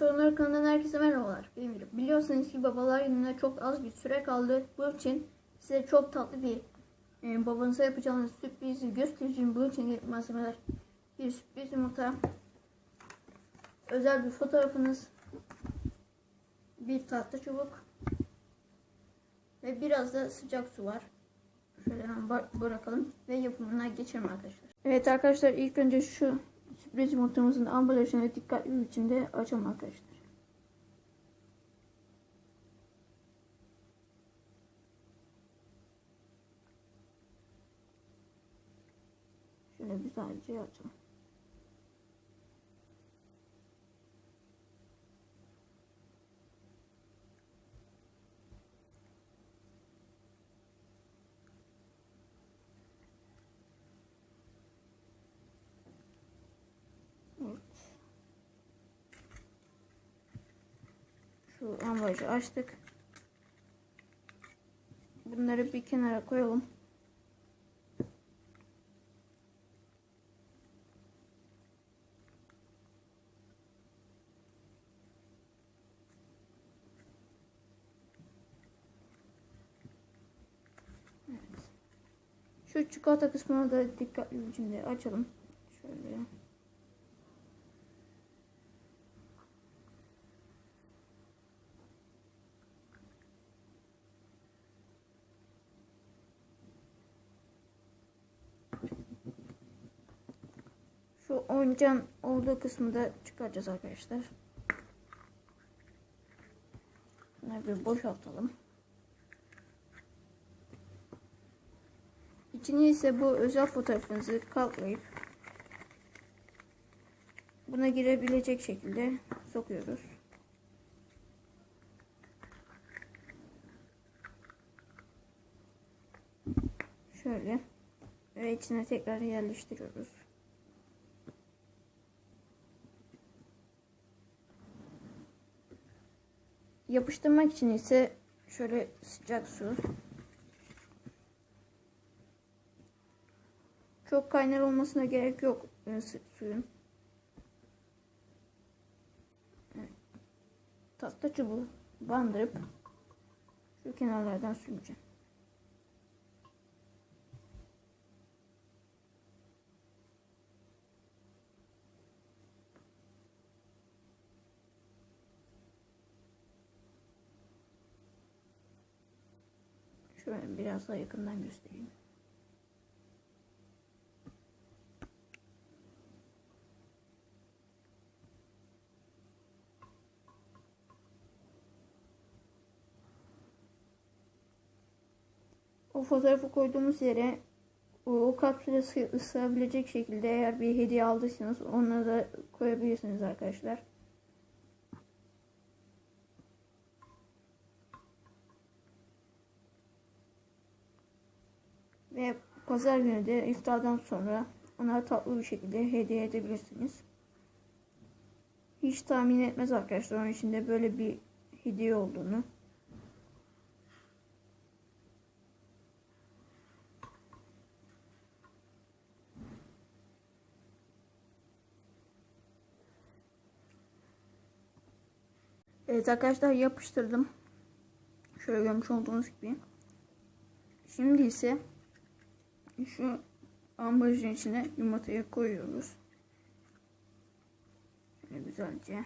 Torunları kanalından herkese merhabalar. Benim. Biliyorsunuz ki babalar gününe çok az bir süre kaldı. Bu için size çok tatlı bir e, babanıza yapacağınız sürprizi göstereceğim. Bu için malzemeler bir sürpriz yumurta, özel bir fotoğrafınız, bir tahta çubuk ve biraz da sıcak su var. Şöyle hemen bırakalım ve yapımına geçelim arkadaşlar. Evet arkadaşlar ilk önce şu sürpriz yumurtamızın ambalajını dikkatli bir biçimde açalım arkadaşlar. Şöyle güzelce açalım. Evet. Şu ambalajı açtık. Bunları bir kenara koyalım. Şu çikolata kısmını da dikkatli bir biçimde açalım. Şöyle. Şu oyuncağın olduğu kısmı da çıkaracağız arkadaşlar. Bunları bir boşaltalım. İçine ise bu özel fotoğrafınızı kalklayıp buna girebilecek şekilde sokuyoruz. Şöyle ve içine tekrar yerleştiriyoruz. Yapıştırmak için ise şöyle sıcak su. Çok kaynar olmasına gerek yok e, su- suyun. Evet. Tahta çubuğu bandırıp şu kenarlardan süreceğim. Şöyle biraz daha yakından göstereyim. O fotoğrafı koyduğumuz yere o, kapsüle sı- sığabilecek şekilde eğer bir hediye aldıysanız onları da koyabilirsiniz arkadaşlar. Ve pazar günü de iftardan sonra ona tatlı bir şekilde hediye edebilirsiniz. Hiç tahmin etmez arkadaşlar onun içinde böyle bir hediye olduğunu. Evet arkadaşlar yapıştırdım. Şöyle görmüş olduğunuz gibi. Şimdi ise şu ambalajın içine yumurtayı koyuyoruz. Şöyle güzelce.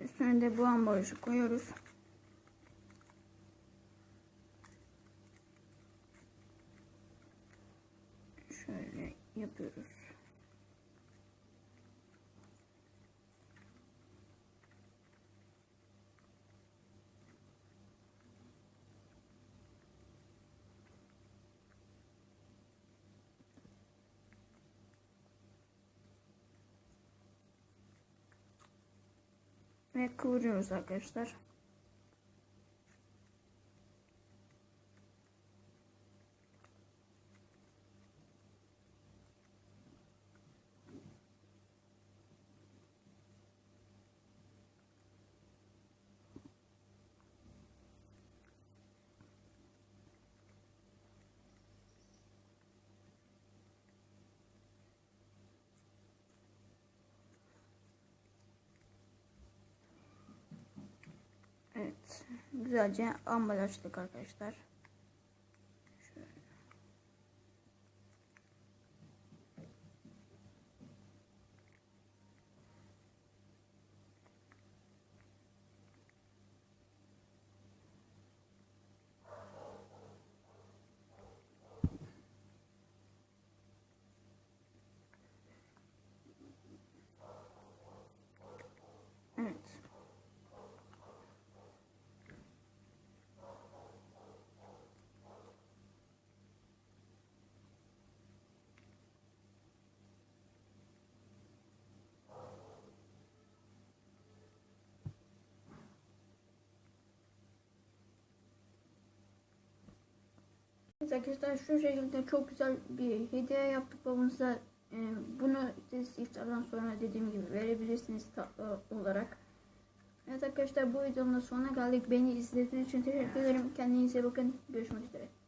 Üstüne de bu ambalajı koyuyoruz. Şöyle yapıyoruz. Ve kıvırıyoruz arkadaşlar. Güzelce ambalajladık arkadaşlar. Şöyle. Evet. Evet arkadaşlar şu şekilde çok güzel bir hediye yaptık babamıza. Ee, bunu siz iftardan sonra dediğim gibi verebilirsiniz tatlı olarak. Evet arkadaşlar bu videonun sonuna geldik. Beni izlediğiniz için teşekkür ederim. Kendinize bakın. Görüşmek üzere.